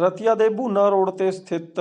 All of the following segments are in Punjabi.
ਰਤੀਆ ਦੇ ਭੂਨਾ ਰੋਡ ਤੇ ਸਥਿਤ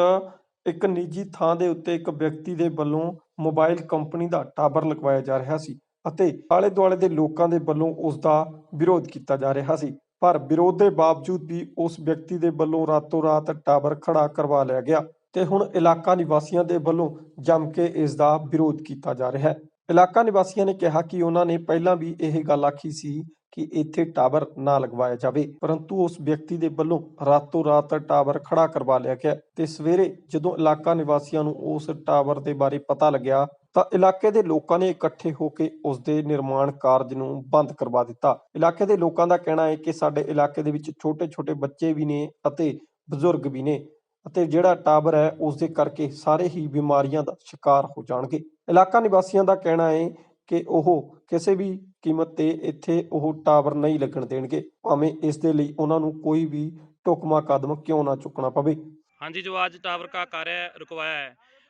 ਇੱਕ ਨਿੱਜੀ ਥਾਂ ਦੇ ਉੱਤੇ ਇੱਕ ਵਿਅਕਤੀ ਦੇ ਵੱਲੋਂ ਮੋਬਾਈਲ ਕੰਪਨੀ ਦਾ ਟਾਵਰ ਲਗਵਾਇਆ ਜਾ ਰਿਹਾ ਸੀ ਅਤੇ ਆਲੇ ਦੁਆਲੇ ਦੇ ਲੋਕਾਂ ਦੇ ਵੱਲੋਂ ਉਸ ਦਾ ਵਿਰੋਧ ਕੀਤਾ ਜਾ ਰਿਹਾ ਸੀ। ਪਰ ਵਿਰੋਧ ਦੇ ਬਾਵਜੂਦ ਵੀ ਉਸ ਵਿਅਕਤੀ ਦੇ ਵੱਲੋਂ ਰਾਤੋਂ ਰਾਤ ਟਾਵਰ ਖੜਾ ਕਰਵਾ ਲਿਆ ਗਿਆ। ਤੇ ਹੁਣ ਇਲਾਕਾ ਨਿਵਾਸੀਆਂ ਦੇ ਵੱਲੋਂ ਜੰਮ ਕੇ ਇਸ ਦਾ ਵਿਰੋਧ ਕੀਤਾ ਜਾ ਰਿਹਾ ਹੈ। ਇਲਾਕਾ ਨਿਵਾਸੀਆਂ ਨੇ ਕਿਹਾ ਕਿ ਉਹਨਾਂ ਨੇ ਪਹਿਲਾਂ ਵੀ ਇਹ ਗੱਲ ਆਖੀ ਸੀ ਕਿ ਇੱਥੇ ਟਾਵਰ ਨਾ ਲਗਵਾਇਆ ਜਾਵੇ, ਪਰੰਤੂ ਉਸ ਵਿਅਕਤੀ ਦੇ ਵੱਲੋਂ ਰਾਤੋਂ ਰਾਤ ਟਾਵਰ ਖੜਾ ਕਰਵਾ ਲਿਆ ਗਿਆ ਤੇ ਸਵੇਰੇ ਜਦੋਂ ਇਲਾਕਾ ਨਿਵਾਸੀਆਂ ਨੂੰ ਉਸ ਟਾਵਰ ਦੇ ਬਾਰੇ ਪਤਾ ਲੱਗਿਆ ਤਾਂ ਇਲਾਕੇ ਦੇ ਲੋਕਾਂ ਨੇ ਇਕੱਠੇ ਹੋ ਕੇ ਉਸ ਦੇ ਨਿਰਮਾਣ ਕਾਰਜ ਨੂੰ ਬੰਦ ਕਰਵਾ ਦਿੱਤਾ। ਇਲਾਕੇ ਦੇ ਲੋਕਾਂ ਦਾ ਕਹਿਣਾ ਹੈ ਕਿ ਸਾਡੇ ਇਲਾਕੇ ਦੇ ਵਿੱਚ ਛੋਟੇ-ਛੋਟੇ ਬੱਚੇ ਵੀ ਨੇ ਅਤੇ ਬਜ਼ੁਰਗ ਵੀ ਨੇ। ਅਤੇ ਜਿਹੜਾ ਟਾਵਰ ਹੈ ਉਸ ਦੇ ਕਰਕੇ ਸਾਰੇ ਹੀ ਬਿਮਾਰੀਆਂ ਦਾ ਸ਼ਿਕਾਰ ਹੋ ਜਾਣਗੇ ਇਲਾਕਾ ਨਿਵਾਸੀਆਂ ਦਾ ਕਹਿਣਾ ਹੈ ਕਿ ਉਹ ਕਿਸੇ ਵੀ ਕੀਮਤ ਤੇ ਇੱਥੇ ਉਹ ਟਾਵਰ ਨਹੀਂ ਲੱਗਣ ਦੇਣਗੇ ਭਾਵੇਂ ਇਸ ਦੇ ਲਈ ਉਹਨਾਂ ਨੂੰ ਕੋਈ ਵੀ ਢੁਕਵਾਂ ਕਦਮ ਕਿਉਂ ਨਾ ਚੁੱਕਣਾ ਪਵੇ हाँ जी जो आज टावर का कार्य रुकवाया है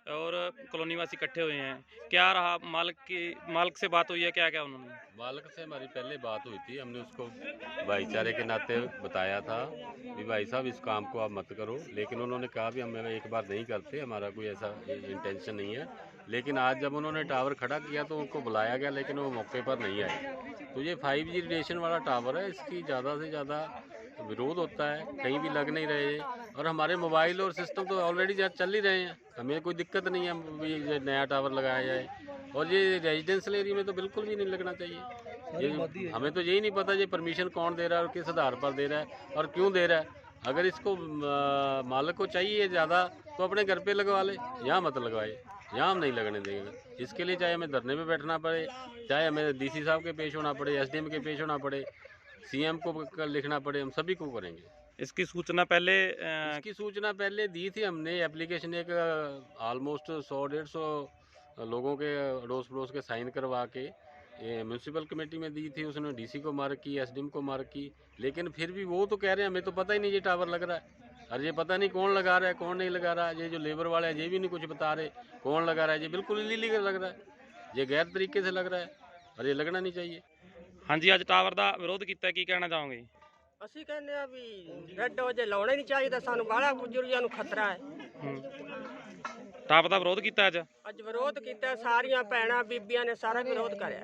और कॉलोनी वासी इकट्ठे हुए हैं। क्या रहा? मालिक की, मालिक से बात हुई है क्या क्या उन्होंने? मालिक से हमारी पहले बात हुई थी। हमने उसको भाईचारे के नाते बताया था कि भाई साहब, इस काम को आप मत करो। लेकिन उन्होंने कहा भी हम एक बार नहीं करते, हमारा कोई ऐसा इंटेंशन नहीं है। लेकिन आज जब उन्होंने टावर खड़ा किया तो उनको बुलाया गया, लेकिन वो मौके पर नहीं आए। तो ये फाइव जी रेडिएशन वाला टावर है, इसकी ज़्यादा से ज़्यादा विरोध होता है। कहीं भी लग नहीं रहे। और हमारे मोबाइल और सिस्टम तो ऑलरेडी चल ही रहे हैं। हमें कोई दिक्कत नहीं है भी ये नया टावर लगाया जाए। और ये रेजिडेंशियल एरिया में तो बिल्कुल भी नहीं लगना चाहिए। ये हमें तो यही नहीं पता ये परमिशन कौन दे रहा है और किस आधार पर दे रहा है और क्यों दे रहा है। अगर इसको मालिक को चाहिए ज़्यादा तो अपने घर पे लगवा ले, यहाँ मत लगवाए। यहाँ हम नहीं लगने देंगे। इसके लिए चाहे हमें धरने पे बैठना पड़े, चाहे हमें डीसी साहब के पेश होना पड़े एसडीएम के पेश होना पड़े सीएम को लिखना पड़े, हम सभी को करेंगे। इसकी सूचना पहले आ... इसकी सूचना पहले दी थी हमने एप्लीकेशन एक ऑलमोस्ट सौ डेढ़ सौ लोगों के अड़ोस पड़ोस के साइन करवा के म्यूनसिपल कमेटी में दी थी उसने डीसी को मार्क की एसडीएम को मार्क की लेकिन फिर भी वो तो कह रहे हैं हमें तो पता ही नहीं ये टावर लग रहा है। और ये पता नहीं कौन लगा रहा है कौन नहीं लगा रहा है ये जो लेबर वाले हैं ये भी नहीं कुछ बता रहे कौन लगा रहा है ये बिल्कुल इलीगल लग रहा है ये गैर तरीके से लग रहा है और ये लगना नहीं चाहिए। हाँ जी अज टावर का विरोध किया की कहना चाहोगे? ਅਸੀਂ ਕਹਿੰਦੇ ਆ ਵੀ ਰੈੱਡ ਵਜੇ ਲਾਉਣਾ ਨਹੀਂ ਚਾਹੀਦਾ ਸਾਨੂੰ ਬਾਹਲਾ ਬਜ਼ੁਰਗਾਂ ਨੂੰ ਖਤਰਾ ਹੈ। ਟਾਵਰ ਦਾ ਵਿਰੋਧ ਕੀਤਾ ਅੱਜ? ਅੱਜ ਵਿਰੋਧ ਕੀਤਾ ਸਾਰੀਆਂ ਭੈਣਾਂ ਬੀਬੀਆਂ ਨੇ ਸਾਰਾ ਵਿਰੋਧ ਕਰਿਆ।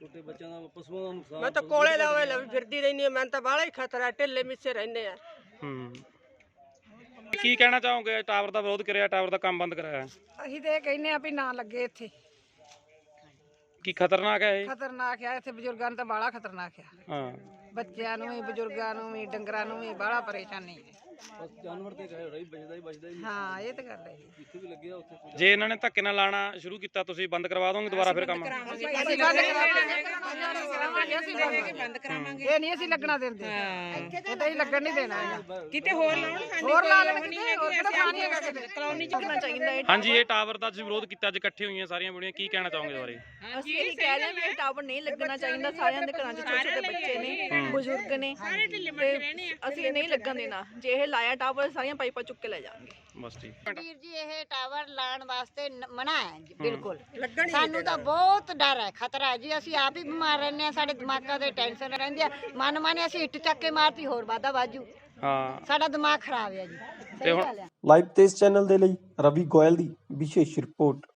ਛੋਟੇ ਬੱਚਿਆਂ ਦਾ ਪਸ਼ੂਆਂ ਦਾ ਨੁਕਸਾਨ ਮੈਂ ਤਾਂ ਕੋਲੇ ਓਏ ਲਵ ਫਿਰਦੀ ਰਹਿੰਦੀ ਹਾਂ ਮੈਨੂੰ ਤਾਂ ਬਾਹਲਾ ਹੀ ਖਤਰਾ ਹੈ, ਢਿੱਲੇ ਮਿੱਸੇ ਰਹਿੰਦੇ ਆ। ਹੂੰ। ਕੀ ਕਹਿਣਾ ਚਾਹੋਗੇ? ਟਾਵਰ ਦਾ ਵਿਰੋਧ ਕਰਿਆ ਟਾਵਰ ਦਾ ਕੰਮ ਬੰਦ ਕਰਾਇਆ। ਅਸੀਂ ਤੇ ਇਹ ਕਹਿੰਦੇ ਆ ਵੀ ਨਾ ਲੱਗੇ ਇੱਥੇ। ਕੀ ਖਤਰਨਾਕ ਹੈ ਇਹ? ਖਤਰਨਾਕ ਆ ਇੱਥੇ ਬਜ਼ੁਰਗਾਂ ਨੂੰ ਤਾਂ ਬਾਹਲਾ ਖਤਰਨਾਕ ਆ। ਹਾਂ। ਬੱਚਿਆਂ ਨੂੰ ਵੀ ਬਜ਼ੁਰਗਾਂ ਨੂੰ ਵੀ ਡੰਗਰਾਂ ਨੂੰ ਵੀ ਬਾਹਲਾ ਪਰੇਸ਼ਾਨੀ ਹੈ। ਬਸ ਜਾਨਵਰ ਤੇ ਗਏ ਰਹੀ ਬਚਦਾ ਹੀ ਬਚਦਾ ਹੀ ਹਾਂ ਇਹ ਤਾਂ ਗੱਲ ਹੈ ਜੀ। ਜਿੱਥੇ ਵੀ ਲੱਗਿਆ ਉੱਥੇ ਕੋਈ ਜੇ ਇਹਨਾਂ ਨੇ ਧੱਕੇ ਨਾਲ ਲਾਣਾ ਸ਼ੁਰੂ ਕੀਤਾ ਤੁਸੀਂ ਬੰਦ ਕਰਵਾ ਦੋਗੇ ਦੁਬਾਰਾ ਫਿਰ ਕੰਮ? ਅਸੀਂ ਬੰਦ ਕਰਾਵਾਂਗੇ ਅਸੀਂ ਬੰਦ ਕਰਾਵਾਂਗੇ ਇਹ ਨਹੀਂ ਅਸੀਂ ਲੱਗਣਾ ਦਿੰਦੇ। ਇਹ ਤਾਂ ਹੀ ਲੱਗਣ ਨਹੀਂ ਦੇਣਾ ਹੈਗਾ। ਕਿਤੇ ਹੋਰ ਲਾਉਣ ਸਾਡੀ ਹੋਰ ਲਾ ਲੈਣ ਕਿਤੇ ਹੋਰ ਕਿਹੜਾ ਪਾਣੀ ਹੈਗਾ ਕਿਤੇ? ਕਲੋਨੀ ਚ ਲੱਗਣਾ ਚਾਹੀਦਾ ਹੈ ਹਾਂਜੀ ਇਹ ਟਾਵਰ ਦਾ ਤੁਸੀਂ ਵਿਰੋਧ ਕੀਤਾ ਅੱਜ ਇਕੱਠੇ ਹੋਈਆਂ ਸਾਰੀਆਂ ਬੁੜੀਆਂ ਕੀ ਕਹਿਣਾ ਚਾਹੋਗੇ ਇਸ ਬਾਰੇ? ਅਸੀਂ ਇਹ ਕਹਿ ਰਹੇ ਹਾਂ ਵੀ ਇਹ ਟਾਵਰ ਨਹੀਂ ਲੱਗਣਾ ਚਾਹੀਦਾ ਸਾਰਿਆਂ ਦੇ ਘਰਾਂ 'ਚ ਛੋਟੇ ਛੋਟੇ ਬੱਚੇ ਨੇ ਬਜ਼ੁਰਗ ਨੇ ਤੇ ਅਸੀਂ ਇਹ ਨਹੀਂ ਲੱਗਣ ਦੇਣਾ। ਜੇ ਇਹ ਲਾਇਆ ਟਾਵਰ ਸਾਰੀਆਂ ਪਾਈਪਾਂ ਚੁੱਕ ਕੇ ਲੈ ਜਾਣਗੇ। ਬਸ ਠੀਕ। ਵੀਰ ਜੀ ਇਹ ਟਾਵਰ ਲਾਉਣ ਵਾਸਤੇ ਨ- ਮਨਾ ਹੈ ਜੀ, ਬਿਲਕੁਲ। ਸਾਨੂੰ ਤਾਂ ਬਹੁਤ ਡਰ ਹੈ ਖਤਰਾ ਹੈ ਜੀ। ਅਸੀਂ ਆਪ ਹੀ ਬਿਮਾਰ ਰਹਿੰਦੇ ਆ ਸਾਡੇ ਦਿਮਾਗਾਂ ਤੇ ਟੈਨਸ਼ਨ ਰਹਿੰਦੀ ਆ। ਮਨ ਮਾਨੇ ਅਸੀਂ ਇੱਟ ਚੱਕ ਕੇ ਮਾਰਤੀ ਹੋਰ ਵਾਦਾ ਬਾਜੂ ਹਾਂ। ਸਾਡਾ ਦਿਮਾਗ ਖਰਾਬ ਹੈ ਜੀ। ਤੇ ਸਹੀ ਹੁਣ ਗੱਲ ਹੈ। ਲਾਈਵ ਤੇਜ਼ ਚੈਨਲ ਦੇ ਲਈ ਰਵੀ ਗੋਇਲ ਦੀ ਵਿਸ਼ੇਸ਼ ਰਿਪੋਰਟ